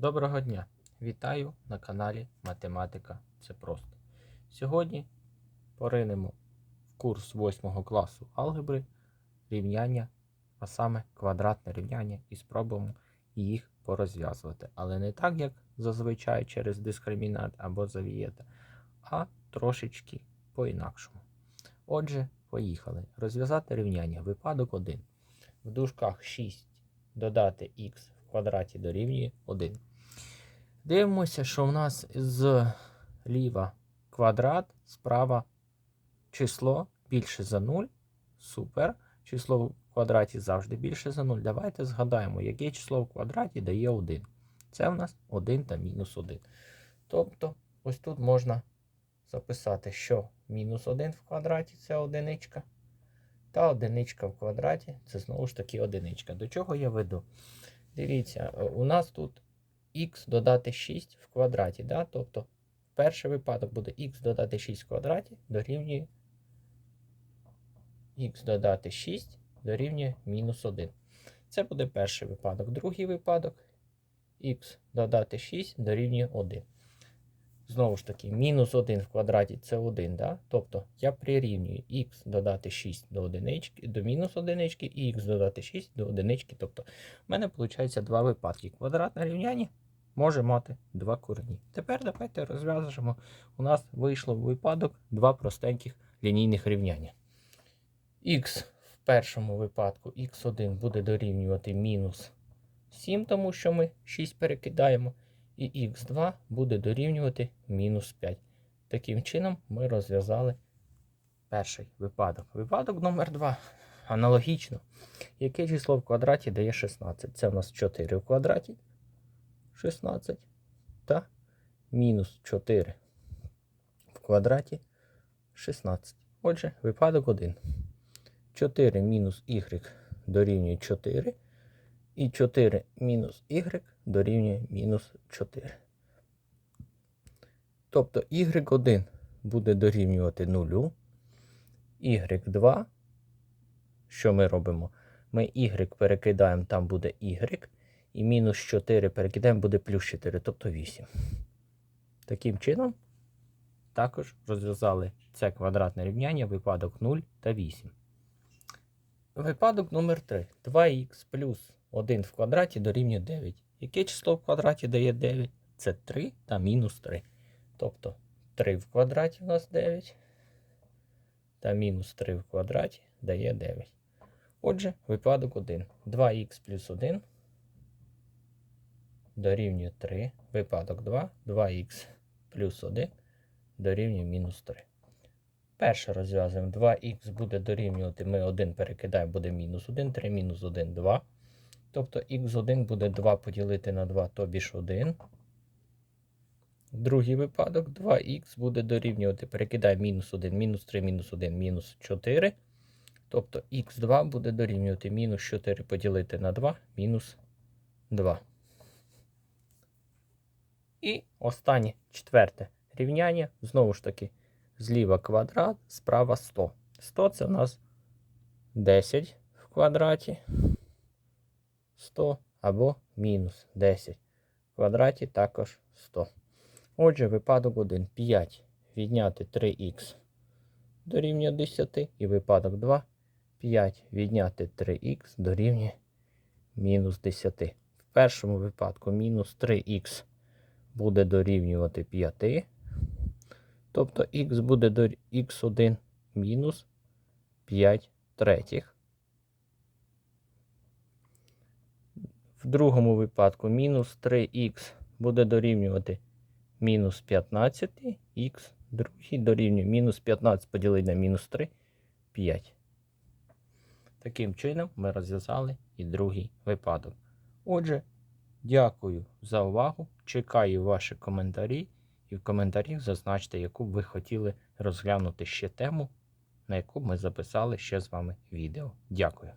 Доброго дня! Вітаю на каналі Математика Це просто. Сьогодні поринемо в курс 8 класу алгебри рівняння, а саме квадратне рівняння, і спробуємо їх порозв'язувати. Але не так, як зазвичай через дискримінат або завієта, а трошечки по-інакшому. Отже, поїхали. Розв'язати рівняння. Випадок 1. В дужках 6 додати х квадраті дорівнює 1. Дивимося, що в нас зліва квадрат, справа число більше за 0. Супер. Число в квадраті завжди більше за 0. Давайте згадаємо, яке число в квадраті дає 1. Це в нас 1 та мінус 1. Тобто, ось тут можна записати, що мінус 1 в квадраті це одиничка. Та одиничка в квадраті це знову ж таки одиничка. До чого я веду? Дивіться, е, у нас тут х додати 6 в квадраті. Да? Тобто, перший випадок буде х додати 6 в квадраті дорівнює х додати 6 дорівнює мінус 1. Це буде перший випадок. Другий випадок х додати 6 дорівнює 1. Знову ж таки, мінус 1 в квадраті це 1. Да? Тобто я прирівнюю х додати 6 до одинички, до мінус одинички і х додати 6 до одинички. Тобто, в мене виходить два випадки. Квадратне рівняння може мати два корені. Тепер давайте розв'яжемо. У нас вийшло в випадок два простеньких лінійних рівняння. х в першому випадку х1 буде дорівнювати мінус 7, тому що ми 6 перекидаємо і х2 буде дорівнювати мінус 5. Таким чином ми розв'язали перший випадок. Випадок номер 2. Аналогічно. Яке число в квадраті дає 16? Це у нас 4 в квадраті. 16 та мінус 4 в квадраті 16. Отже, випадок 1. 4 мінус y дорівнює 4. І 4 мінус y дорівнює мінус 4. Тобто y1 буде дорівнювати 0. y2. Що ми робимо? Ми y перекидаємо, там буде y. І мінус 4 перекидаємо, буде плюс 4, тобто 8. Таким чином, також розв'язали це квадратне рівняння, випадок 0 та 8. Випадок номер 3. 2х плюс 1 в квадраті дорівнює 9. Яке число в квадраті дає 9? Це 3 та мінус 3. Тобто 3 в квадраті у нас 9. Та мінус 3 в квадраті дає 9. Отже, випадок 1. 2х плюс 1 дорівнює 3. Випадок 2. 2х плюс 1 дорівнює мінус 3. Перше розв'язуємо 2х буде дорівнювати, ми 1 перекидаємо, буде мінус 1, 3 мінус 1, 2. Тобто х1 буде 2 поділити на 2, тобі ж 1. Другий випадок 2х буде дорівнювати, перекидаємо мінус 1, мінус 3, мінус 1, мінус 4. Тобто х2 буде дорівнювати мінус 4 поділити на 2, мінус 2. І останнє четверте рівняння. Знову ж таки, зліва квадрат, справа 100. 100 це у нас 10 в квадраті. 100 або мінус 10 в квадраті також 100. Отже, випадок 1. 5 відняти 3х дорівнює 10. І випадок 2. 5 відняти 3х дорівнює мінус 10. В першому випадку мінус 3х буде дорівнювати 5. Тобто х буде до х1 мінус 5 третіх. В другому випадку мінус 3х буде дорівнювати мінус 15, х другий дорівнює мінус 15 поділити на мінус 3 5. Таким чином ми розв'язали і другий випадок. Отже, дякую за увагу. Чекаю ваші коментарі. І в коментарях зазначте, яку б ви хотіли розглянути ще тему, на яку ми записали ще з вами відео. Дякую.